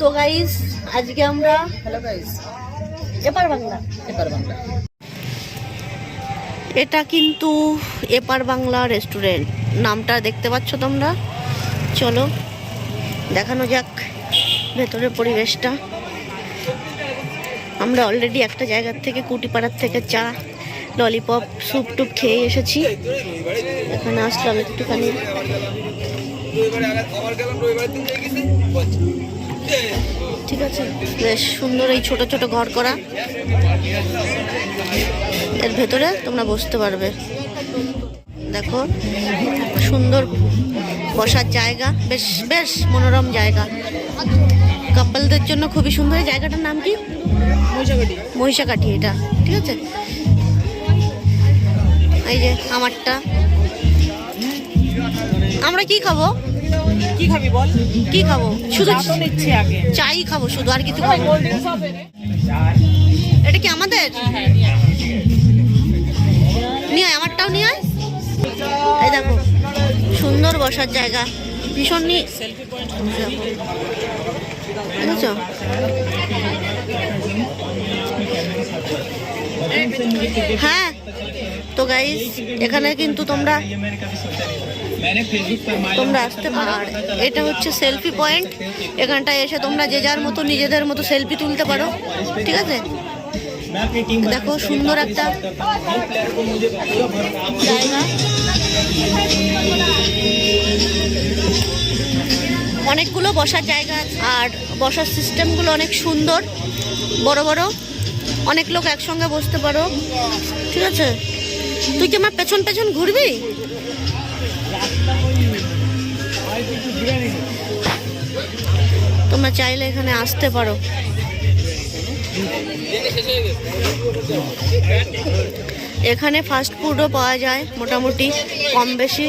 তো গাইস আজকে আমরা হ্যালো গাইস এপার বাংলা। এপার বাংলা। এটা কিন্তু এপার বাংলা রেস্টুরেন্ট নামটা দেখতে পাচ্ছ তোমরা? চলো দেখানো যাক ভেতরের পরিবেশটা। আমরা অলরেডি একটা জায়গার থেকে কুটিপাড়ার থেকে চা ললিপপ স্যুপ টুপ খেয়ে এসেছি। এখানে আসলাম একটুখানি। ঠিক আছে? বেশ সুন্দর এই ছোট ছোট ঘর করা। এর ভেতরে তোমরা বসতে পারবে। দেখো সুন্দর বসার জায়গা। বেশ বেশ মনোরম জায়গা। কাপলদের জন্য খুবই সুন্দর। এই জায়গাটার নাম কি? মহিষাকাঠি এটা। ঠিক আছে? এই যে আমারটা। আমরা কি খাব? কি খাবি বল? কি খাব? শুধু আগে। চাই খাব শুধু আর কিছু খাব এটা কি আমাদের? নিয়ে আমারটাও নিয়ে আয়। এই দেখো সুন্দর বসার জায়গা। ভীষণ নি বুঝেছ? হ্যাঁ তো গাইস এখানে কিন্তু তোমরা তোমরা আসতে পারো। এটা হচ্ছে সেলফি পয়েন্ট এখানটায় এসে তোমরা যে যার মতো, নিজেদের মতো সেলফি তুলতে পারো। ঠিক আছে? দেখো, সুন্দর একটা জায়গা। অনেকগুলো বসার জায়গা আর বসার সিস্টেমগুলো অনেক সুন্দর। বড় বড়। অনেক লোক একসঙ্গে বসতে পারো। ঠিক আছে? তুই কি আমার পেছন পেছন ঘুরবি? তোমরা চাইলে এখানে আসতে পারো। এখানে ফাস্ট ফুডও পাওয়া যায়, মোটামুটি কম বেশি।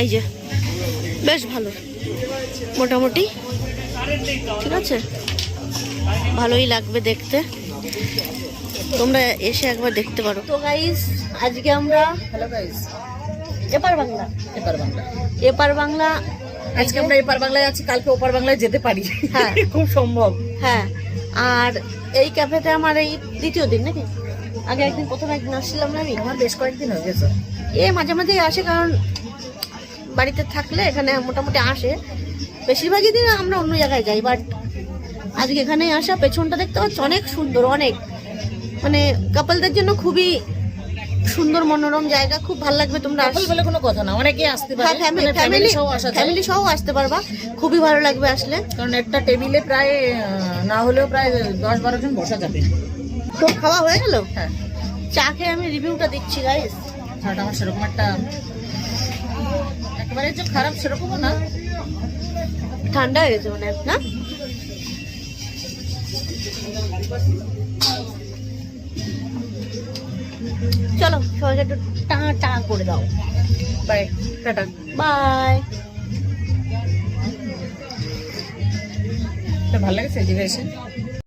এই যে, বেশ ভালো। মোটামুটি, ঠিক আছে? ভালোই লাগবে দেখতে। তোমরা এসে একবার দেখতে পারো। তো গাইস আজকে আমরা হ্যালো গাইস এপার বাংলা। এপার বাংলা। এপার বাংলা আজকে আমরা এপার বাংলায় আছি কালকে ওপার বাংলায় যেতে পারি। হ্যাঁ। খুব সম্ভব। হ্যাঁ। আর এই ক্যাফেতে আমার এই দ্বিতীয় দিন নাকি? আগে একদিন প্রথম একদিন আসছিলাম না আমি? আমার বেশ কয়েকদিন হয়ে গেছে। এ মাঝে মাঝে আসে কারণ বাড়িতে থাকলে এখানে মোটামুটি আসে। বেশিরভাগই দিন আমরা অন্য জায়গায় যাই বাট আজকে এখানে আসা পেছনটা দেখতে পাচ্ছ? অনেক সুন্দর অনেক। মানে কাপলদের জন্য খুবই সুন্দর মনোরম জায়গা খুব ভালো লাগবে তোমরা কাপল বলে কোনো কথা না অনেকেই আসতে পারে ফ্যামিলি মানে ফ্যামিলি সহ আসতে পারবা খুবই ভালো লাগবে আসলে। কারণ একটা টেবিলে প্রায় না হলেও প্রায় দশ বারো জন বসা যাবে। তো খাওয়া হয়ে গেল? হ্যাঁ। চা খেয়ে আমি রিভিউটা দিচ্ছি গাইস ছাড়া আমার সেরকম একটা একেবারে যে খারাপ সেরকমও না। ঠান্ডা হয়ে গেছে মানে না? চলো সবাইকে একটু টা টা করে দাও। Bye tata. বাই। ভালো লাগছে এসে